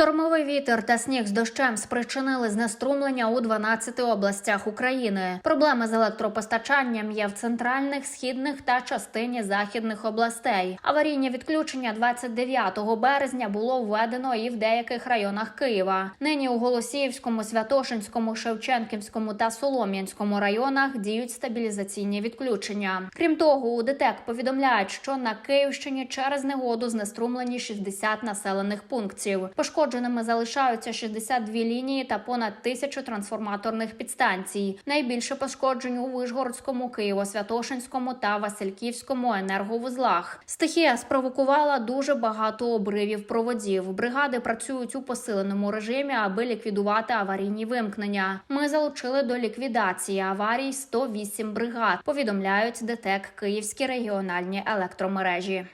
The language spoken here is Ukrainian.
Штормовий вітер та сніг з дощем спричинили знеструмлення у 12 областях України. Проблеми з електропостачанням є в центральних, східних та частині західних областей. Аварійні відключення 29 березня було введено і в деяких районах Києва. Нині у Голосіївському, Святошинському, Шевченківському та Солом'янському районах діють стабілізаційні відключення. Крім того, у ДТЕК повідомляють, що на Київщині через негоду знеструмлені 60 населених пунктів. Пошкодженими залишаються 62 лінії та понад тисячу трансформаторних підстанцій. Найбільше пошкоджень у Вишгородському, Києво-Святошинському та Васильківському енерговузлах. Стихія спровокувала дуже багато обривів проводів. Бригади працюють у посиленому режимі, аби ліквідувати аварійні вимкнення. Ми залучили до ліквідації аварій 108 бригад. Повідомляють ДТЕК Київські регіональні електромережі.